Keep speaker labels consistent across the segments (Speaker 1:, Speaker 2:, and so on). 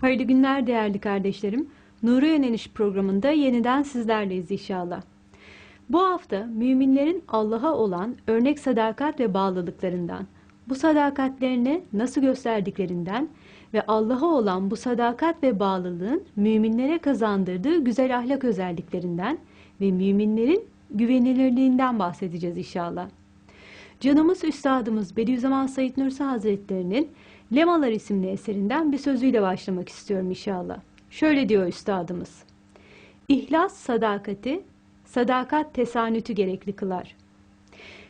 Speaker 1: Hayırlı günler değerli kardeşlerim. Nuru Yöneliş programında yeniden sizlerleyiz inşallah. Bu hafta müminlerin Allah'a olan örnek sadakat ve bağlılıklarından, bu sadakatlerini nasıl gösterdiklerinden ve Allah'a olan bu sadakat ve bağlılığın müminlere kazandırdığı güzel ahlak özelliklerinden ve müminlerin güvenilirliğinden bahsedeceğiz inşallah. Canımız Üstadımız Bediüzzaman Said Nursi Hazretleri'nin Lemalar isimli eserinden bir sözüyle başlamak istiyorum inşallah. Şöyle diyor Üstadımız. İhlas sadakati, sadakat tesanütü gerekli kılar.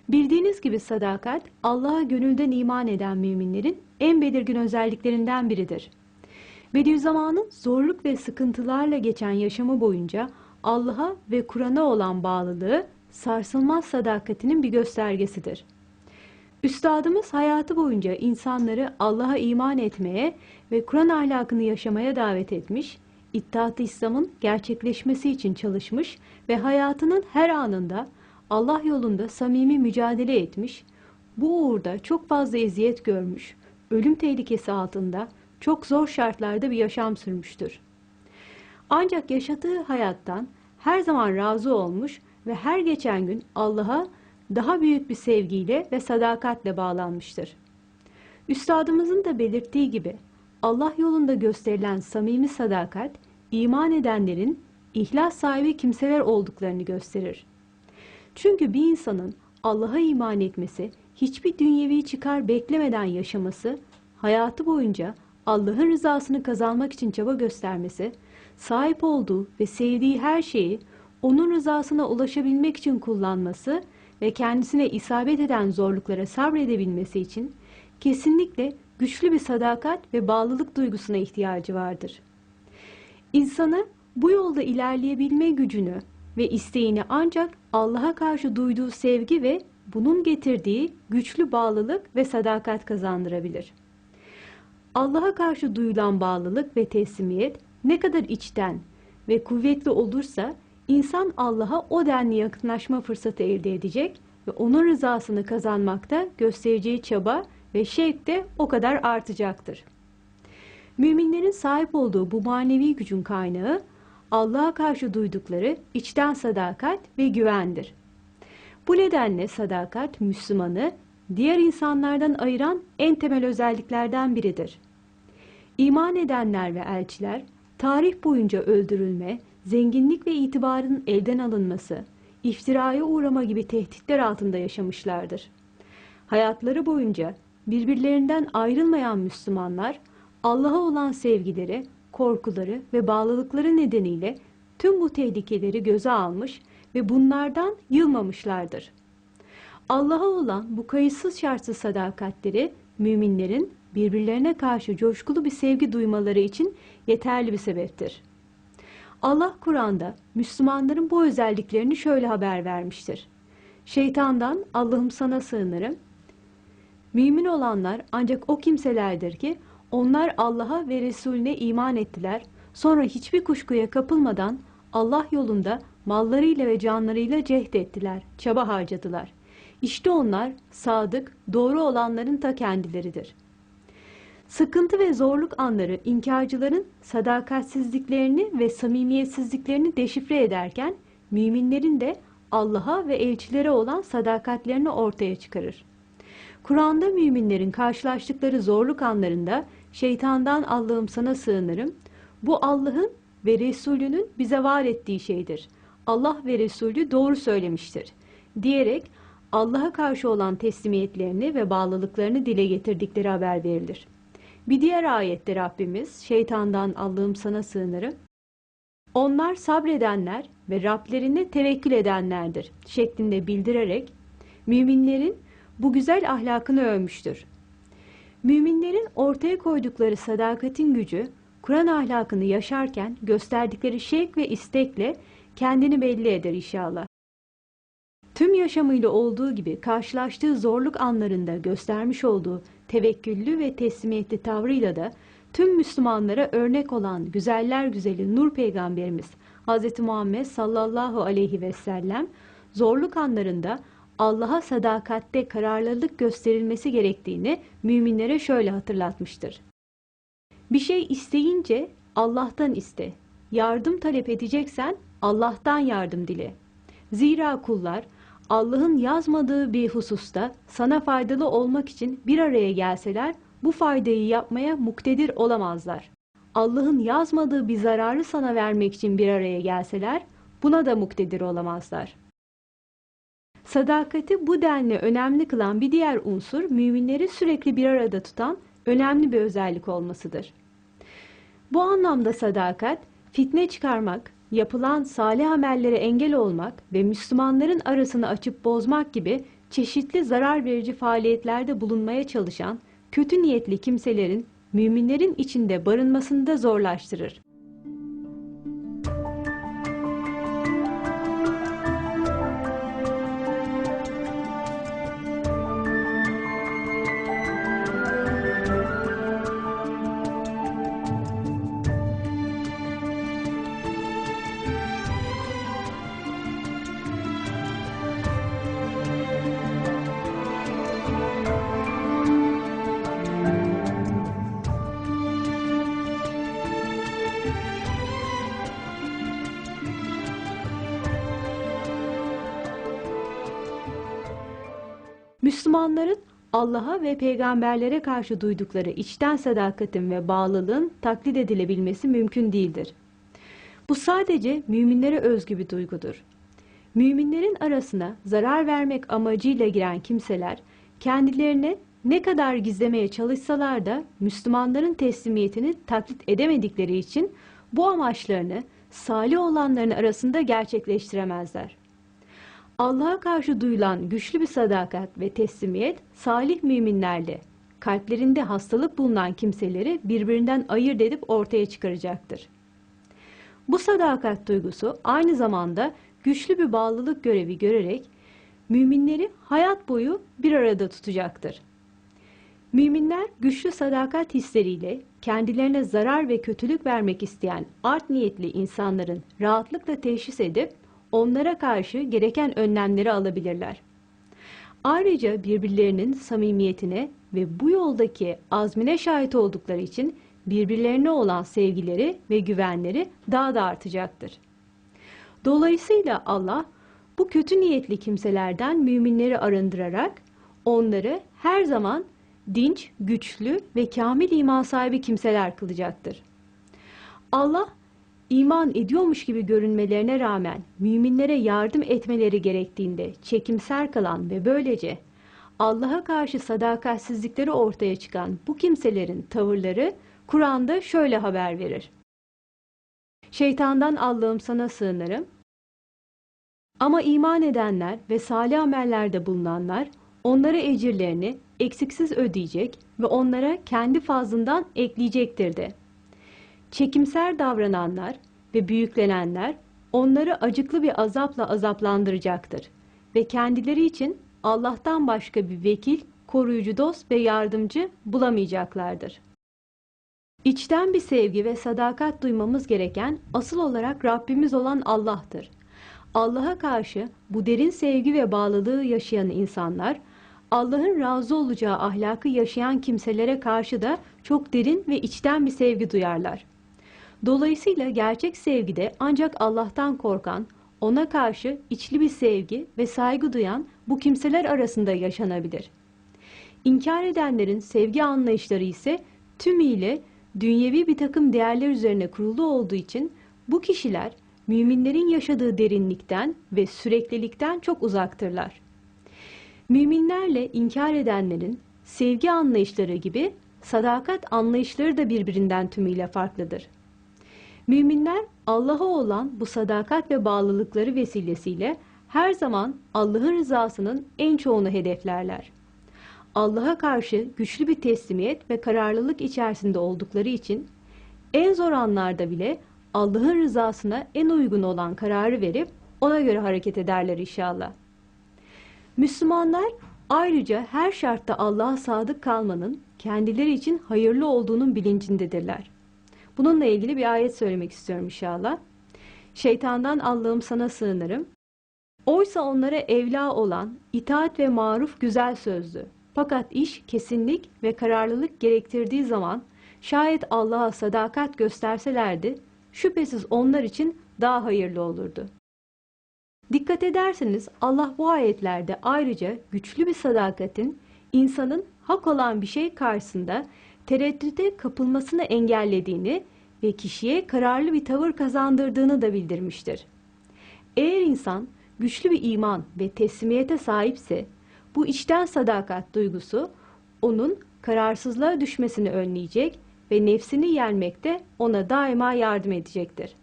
Speaker 1: Bildiğiniz gibi sadakat, Allah'a gönülden iman eden müminlerin en belirgin özelliklerinden biridir. Bediüzzaman'ın zorluk ve sıkıntılarla geçen yaşamı boyunca Allah'a ve Kur'an'a olan bağlılığı sarsılmaz sadakatinin bir göstergesidir. Üstadımız hayatı boyunca insanları Allah'a iman etmeye ve Kur'an ahlakını yaşamaya davet etmiş, İttihat-ı İslam'ın gerçekleşmesi için çalışmış ve hayatının her anında Allah yolunda samimi mücadele etmiş, bu uğurda çok fazla eziyet görmüş, ölüm tehlikesi altında çok zor şartlarda bir yaşam sürmüştür. Ancak yaşadığı hayattan her zaman razı olmuş ve her geçen gün Allah'a daha büyük bir sevgiyle ve sadakatle bağlanmıştır. Üstadımızın da belirttiği gibi Allah yolunda gösterilen samimi sadakat, iman edenlerin ihlas sahibi kimseler olduklarını gösterir. Çünkü bir insanın Allah'a iman etmesi, hiçbir dünyevi çıkar beklemeden yaşaması, hayatı boyunca Allah'ın rızasını kazanmak için çaba göstermesi, sahip olduğu ve sevdiği her şeyi onun rızasına ulaşabilmek için kullanması ve kendisine isabet eden zorluklara sabredebilmesi için kesinlikle güçlü bir sadakat ve bağlılık duygusuna ihtiyacı vardır. İnsanı bu yolda ilerleyebilme gücünü ve isteğini ancak Allah'a karşı duyduğu sevgi ve bunun getirdiği güçlü bağlılık ve sadakat kazandırabilir. Allah'a karşı duyulan bağlılık ve teslimiyet ne kadar içten ve kuvvetli olursa insan Allah'a o denli yakınlaşma fırsatı elde edecek ve onun rızasını kazanmakta göstereceği çaba ve şevk de o kadar artacaktır. Müminlerin sahip olduğu bu manevi gücün kaynağı Allah'a karşı duydukları içten sadakat ve güvendir. Bu nedenle sadakat Müslümanı diğer insanlardan ayıran en temel özelliklerden biridir. İman edenler ve elçiler tarih boyunca öldürülme, zenginlik ve itibarın elden alınması, iftiraya uğrama gibi tehditler altında yaşamışlardır. Hayatları boyunca birbirlerinden ayrılmayan Müslümanlar, Allah'a olan sevgileri, korkuları ve bağlılıkları nedeniyle tüm bu tehlikeleri göze almış ve bunlardan yılmamışlardır. Allah'a olan bu kayıtsız şartsız sadakatleri müminlerin birbirlerine karşı coşkulu bir sevgi duymaları için yeterli bir sebeptir. Allah Kur'an'da Müslümanların bu özelliklerini şöyle haber vermiştir. Şeytandan Allah'ım sana sığınırım. Mümin olanlar ancak o kimselerdir ki onlar Allah'a ve Resulüne iman ettiler. Sonra hiçbir kuşkuya kapılmadan Allah yolunda mallarıyla ve canlarıyla cehd ettiler, çaba harcadılar. İşte onlar sadık, doğru olanların ta kendileridir.'' Sıkıntı ve zorluk anları inkarcıların sadakatsizliklerini ve samimiyetsizliklerini deşifre ederken müminlerin de Allah'a ve elçilere olan sadakatlerini ortaya çıkarır. Kur'an'da müminlerin karşılaştıkları zorluk anlarında şeytandan Allah'ım sana sığınırım. Bu Allah'ın ve Resulünün bize var ettiği şeydir. Allah ve Resulü doğru söylemiştir. Diyerek Allah'a karşı olan teslimiyetlerini ve bağlılıklarını dile getirdikleri haber verilir. Bir diğer ayette Rabbimiz şeytandan Allah'ım sana sığınırım. Onlar sabredenler ve Rablerine tevekkül edenlerdir şeklinde bildirerek müminlerin bu güzel ahlakını övmüştür. Müminlerin ortaya koydukları sadakatin gücü Kur'an ahlakını yaşarken gösterdikleri şevk ve istekle kendini belli eder inşallah. Tüm yaşamıyla olduğu gibi karşılaştığı zorluk anlarında göstermiş olduğu tevekküllü ve teslimiyetli tavrıyla da tüm Müslümanlara örnek olan güzeller güzeli Nur Peygamberimiz Hz. Muhammed sallallahu aleyhi ve sellem zorluk anlarında Allah'a sadakatte kararlılık gösterilmesi gerektiğini müminlere şöyle hatırlatmıştır. Bir şey isteyince Allah'tan iste. Yardım talep edeceksen Allah'tan yardım dile. Zira kullar Allah'ın yazmadığı bir hususta sana faydalı olmak için bir araya gelseler bu faydayı yapmaya muktedir olamazlar. Allah'ın yazmadığı bir zararı sana vermek için bir araya gelseler buna da muktedir olamazlar. Sadakati bu denli önemli kılan bir diğer unsur müminleri sürekli bir arada tutan önemli bir özellik olmasıdır. Bu anlamda sadakat, fitne çıkarmak, yapılan salih amellere engel olmak ve Müslümanların arasını açıp bozmak gibi çeşitli zarar verici faaliyetlerde bulunmaya çalışan kötü niyetli kimselerin müminlerin içinde barınmasını da zorlaştırır. Müslümanların Allah'a ve peygamberlere karşı duydukları içten sadakatin ve bağlılığın taklit edilebilmesi mümkün değildir. Bu sadece müminlere özgü bir duygudur. Müminlerin arasına zarar vermek amacıyla giren kimseler kendilerine ne kadar gizlemeye çalışsalar da Müslümanların teslimiyetini taklit edemedikleri için bu amaçlarını salih olanların arasında gerçekleştiremezler. Allah'a karşı duyulan güçlü bir sadakat ve teslimiyet salih müminlerle kalplerinde hastalık bulunan kimseleri birbirinden ayırt edip ortaya çıkaracaktır. Bu sadakat duygusu aynı zamanda güçlü bir bağlılık görevi görerek müminleri hayat boyu bir arada tutacaktır. Müminler güçlü sadakat hisleriyle kendilerine zarar ve kötülük vermek isteyen art niyetli insanların rahatlıkla teşhis edip onlara karşı gereken önlemleri alabilirler. Ayrıca birbirlerinin samimiyetine ve bu yoldaki azmine şahit oldukları için birbirlerine olan sevgileri ve güvenleri daha da artacaktır. Dolayısıyla Allah bu kötü niyetli kimselerden müminleri arındırarak onları her zaman dinç, güçlü ve kamil iman sahibi kimseler kılacaktır. Allah iman ediyormuş gibi görünmelerine rağmen müminlere yardım etmeleri gerektiğinde çekimser kalan ve böylece Allah'a karşı sadakatsizlikleri ortaya çıkan bu kimselerin tavırları Kur'an'da şöyle haber verir. Şeytandan Allah'ım sana sığınırım. Ama iman edenler ve salih amellerde bulunanlar onlara ecirlerini eksiksiz ödeyecek ve onlara kendi fazlından ekleyecektir de. Çekimser davrananlar ve büyüklenenler onları acıklı bir azapla azaplandıracaktır ve kendileri için Allah'tan başka bir vekil, koruyucu dost ve yardımcı bulamayacaklardır. İçten bir sevgi ve sadakat duymamız gereken asıl olarak Rabbimiz olan Allah'tır. Allah'a karşı bu derin sevgi ve bağlılığı yaşayan insanlar, Allah'ın razı olacağı ahlakı yaşayan kimselere karşı da çok derin ve içten bir sevgi duyarlar. Dolayısıyla gerçek sevgide ancak Allah'tan korkan, ona karşı içli bir sevgi ve saygı duyan bu kimseler arasında yaşanabilir. İnkar edenlerin sevgi anlayışları ise tümüyle dünyevi bir takım değerler üzerine kurulu olduğu için bu kişiler müminlerin yaşadığı derinlikten ve süreklilikten çok uzaktırlar. Müminlerle inkar edenlerin sevgi anlayışları gibi sadakat anlayışları da birbirinden tümüyle farklıdır. Müminler Allah'a olan bu sadakat ve bağlılıkları vesilesiyle her zaman Allah'ın rızasının en çoğunu hedeflerler. Allah'a karşı güçlü bir teslimiyet ve kararlılık içerisinde oldukları için en zor anlarda bile Allah'ın rızasına en uygun olan kararı verip ona göre hareket ederler inşallah. Müslümanlar ayrıca her şartta Allah'a sadık kalmanın kendileri için hayırlı olduğunun bilincindedirler. Bununla ilgili bir ayet söylemek istiyorum inşallah. Şeytandan Allah'ım sana sığınırım. Oysa onlara evla olan itaat ve maruf güzel sözlü. Fakat iş kesinlik ve kararlılık gerektirdiği zaman şayet Allah'a sadakat gösterselerdi, şüphesiz onlar için daha hayırlı olurdu. Dikkat ederseniz Allah bu ayetlerde ayrıca güçlü bir sadakatin insanın hak olan bir şey karşısında tereddüte kapılmasını engellediğini ve kişiye kararlı bir tavır kazandırdığını da bildirmiştir. Eğer insan güçlü bir iman ve teslimiyete sahipse bu içten sadakat duygusu onun kararsızlığa düşmesini önleyecek ve nefsini yenmekte ona daima yardım edecektir.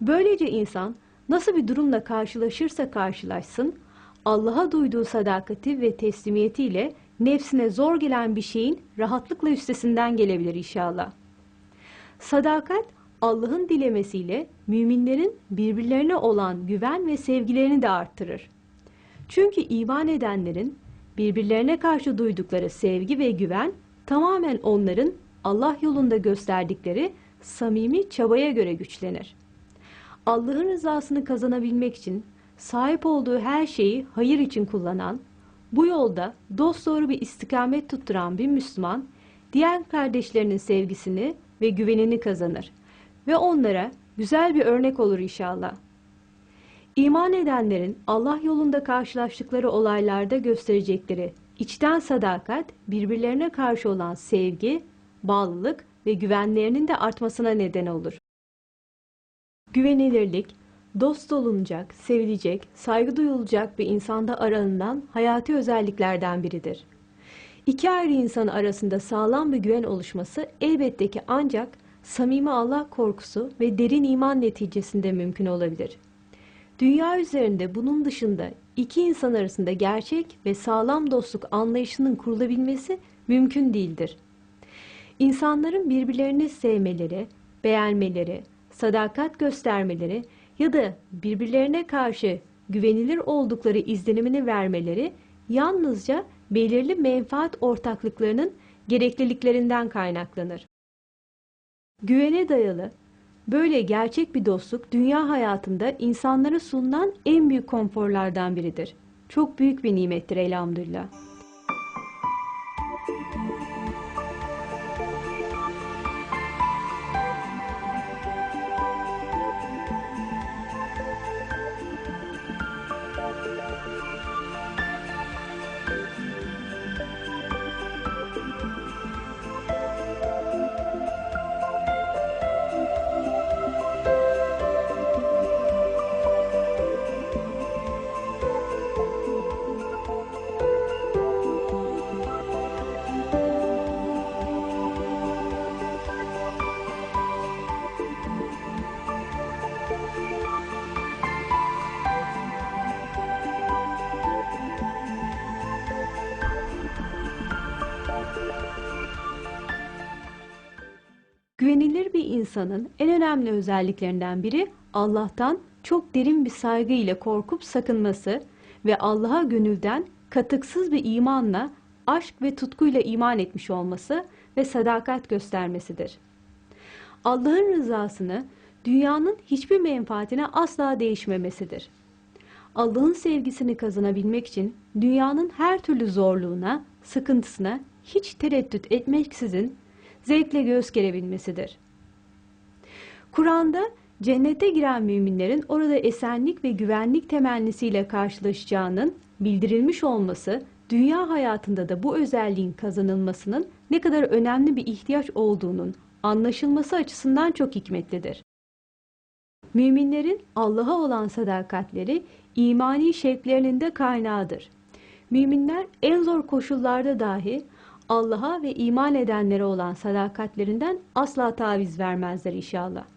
Speaker 1: Böylece insan nasıl bir durumla karşılaşırsa karşılaşsın, Allah'a duyduğu sadakati ve teslimiyetiyle nefsine zor gelen bir şeyin rahatlıkla üstesinden gelebilir inşallah. Sadakat, Allah'ın dilemesiyle müminlerin birbirlerine olan güven ve sevgilerini de arttırır. Çünkü iman edenlerin birbirlerine karşı duydukları sevgi ve güven tamamen onların Allah yolunda gösterdikleri samimi çabaya göre güçlenir. Allah'ın rızasını kazanabilmek için sahip olduğu her şeyi hayır için kullanan, bu yolda dosdoğru bir istikamet tutturan bir Müslüman, diğer kardeşlerinin sevgisini ve güvenini kazanır ve onlara güzel bir örnek olur inşallah. İman edenlerin Allah yolunda karşılaştıkları olaylarda gösterecekleri içten sadakat, birbirlerine karşı olan sevgi, bağlılık ve güvenlerinin de artmasına neden olur. Güvenilirlik, dost olunacak, sevilecek, saygı duyulacak bir insanda aranılan hayati özelliklerden biridir. İki ayrı insan arasında sağlam bir güven oluşması elbette ki ancak samimi Allah korkusu ve derin iman neticesinde mümkün olabilir. Dünya üzerinde bunun dışında iki insan arasında gerçek ve sağlam dostluk anlayışının kurulabilmesi mümkün değildir. İnsanların birbirlerini sevmeleri, beğenmeleri, sadakat göstermeleri ya da birbirlerine karşı güvenilir oldukları izlenimini vermeleri yalnızca belirli menfaat ortaklıklarının gerekliliklerinden kaynaklanır. Güvene dayalı, böyle gerçek bir dostluk dünya hayatında insanlara sunulan en büyük konforlardan biridir. Çok büyük bir nimettir elhamdülillah. İnsanın en önemli özelliklerinden biri Allah'tan çok derin bir saygı ile korkup sakınması ve Allah'a gönülden katıksız bir imanla, aşk ve tutkuyla iman etmiş olması ve sadakat göstermesidir. Allah'ın rızasını dünyanın hiçbir menfaatine asla değişmemesidir. Allah'ın sevgisini kazanabilmek için dünyanın her türlü zorluğuna, sıkıntısına hiç tereddüt etmeksizin zevkle göğüs gerebilmesidir. Kur'an'da cennete giren müminlerin orada esenlik ve güvenlik temennisiyle karşılaşacağının bildirilmiş olması, dünya hayatında da bu özelliğin kazanılmasının ne kadar önemli bir ihtiyaç olduğunun anlaşılması açısından çok hikmetlidir. Müminlerin Allah'a olan sadakatleri imani şevklerinin de kaynağıdır. Müminler en zor koşullarda dahi Allah'a ve iman edenlere olan sadakatlerinden asla taviz vermezler inşallah.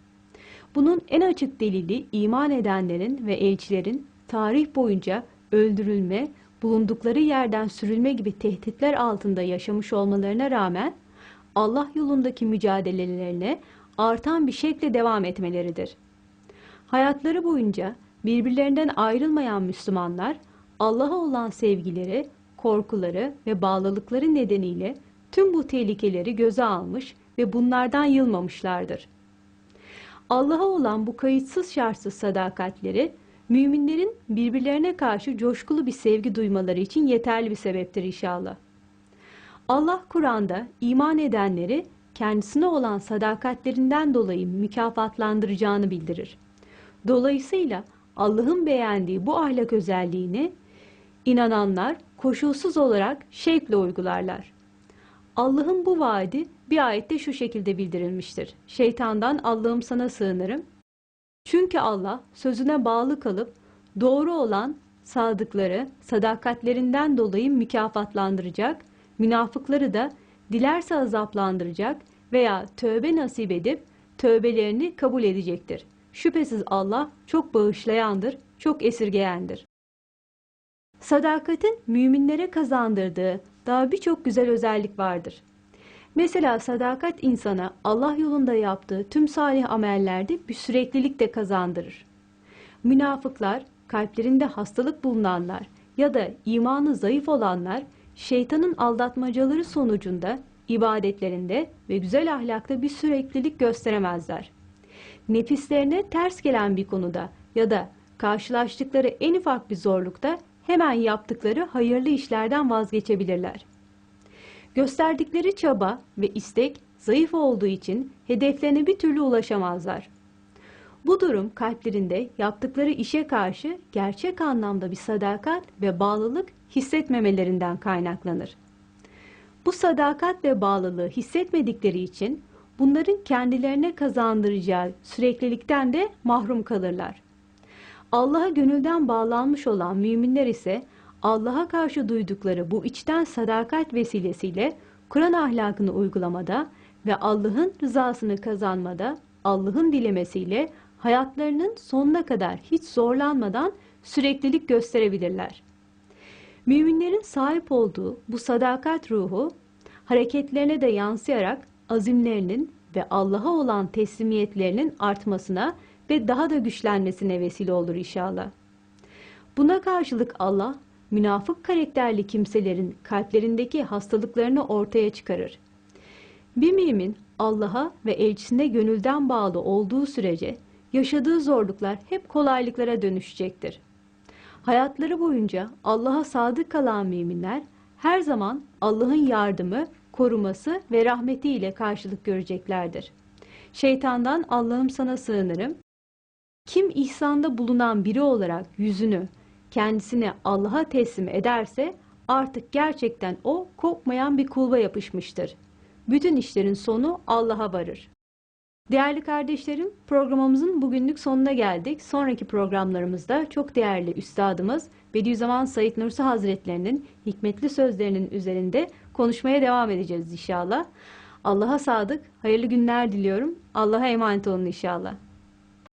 Speaker 1: Bunun en açık delili iman edenlerin ve elçilerin tarih boyunca öldürülme, bulundukları yerden sürülme gibi tehditler altında yaşamış olmalarına rağmen Allah yolundaki mücadelelerine artan bir şekilde devam etmeleridir. Hayatları boyunca birbirlerinden ayrılmayan Müslümanlar Allah'a olan sevgileri korkuları ve bağlılıkları nedeniyle tüm bu tehlikeleri göze almış ve bunlardan yılmamışlardır. Allah'a olan bu kayıtsız şartsız sadakatleri, müminlerin birbirlerine karşı coşkulu bir sevgi duymaları için yeterli bir sebeptir inşallah. Allah Kur'an'da iman edenleri kendisine olan sadakatlerinden dolayı mükafatlandıracağını bildirir. Dolayısıyla Allah'ın beğendiği bu ahlak özelliğini inananlar koşulsuz olarak şevkle uygularlar. Allah'ın bu vaadi bir ayette şu şekilde bildirilmiştir. Şeytandan Allah'ım sana sığınırım. Çünkü Allah sözüne bağlı kalıp doğru olan sadıkları sadakatlerinden dolayı mükafatlandıracak, münafıkları da dilerse azaplandıracak veya tövbe nasip edip tövbelerini kabul edecektir. Şüphesiz Allah çok bağışlayandır, çok esirgeyendir. Sadakatin müminlere kazandırdığı daha birçok güzel özellik vardır. Mesela sadakat insana Allah yolunda yaptığı tüm salih amellerde bir süreklilik de kazandırır. Münafıklar, kalplerinde hastalık bulunanlar ya da imanı zayıf olanlar şeytanın aldatmacaları sonucunda ibadetlerinde ve güzel ahlakta bir süreklilik gösteremezler. Nefislerine ters gelen bir konuda ya da karşılaştıkları en ufak bir zorlukta hemen yaptıkları hayırlı işlerden vazgeçebilirler. Gösterdikleri çaba ve istek zayıf olduğu için hedeflerine bir türlü ulaşamazlar. Bu durum kalplerinde yaptıkları işe karşı gerçek anlamda bir sadakat ve bağlılık hissetmemelerinden kaynaklanır. Bu sadakat ve bağlılığı hissetmedikleri için bunların kendilerine kazandıracağı süreklilikten de mahrum kalırlar. Allah'a gönülden bağlanmış olan müminler ise Allah'a karşı duydukları bu içten sadakat vesilesiyle Kur'an ahlakını uygulamada ve Allah'ın rızasını kazanmada Allah'ın dilemesiyle hayatlarının sonuna kadar hiç zorlanmadan süreklilik gösterebilirler. Müminlerin sahip olduğu bu sadakat ruhu hareketlerine de yansıyarak azimlerinin ve Allah'a olan teslimiyetlerinin artmasına ve daha da güçlenmesine vesile olur inşallah. Buna karşılık Allah, münafık karakterli kimselerin kalplerindeki hastalıklarını ortaya çıkarır. Bir mümin Allah'a ve elçisine gönülden bağlı olduğu sürece yaşadığı zorluklar hep kolaylıklara dönüşecektir. Hayatları boyunca Allah'a sadık kalan müminler her zaman Allah'ın yardımı, koruması ve rahmetiyle karşılık göreceklerdir. Şeytandan Allah'ım sana sığınırım. Kim ihsanda bulunan biri olarak yüzünü kendisine Allah'a teslim ederse artık gerçekten o kopmayan bir kulba yapışmıştır. Bütün işlerin sonu Allah'a varır. Değerli kardeşlerim, programımızın bugünlük sonuna geldik. Sonraki programlarımızda çok değerli üstadımız Bediüzzaman Said Nursi Hazretlerinin hikmetli sözlerinin üzerinde konuşmaya devam edeceğiz inşallah. Allah'a sadık, hayırlı günler diliyorum. Allah'a emanet olun inşallah.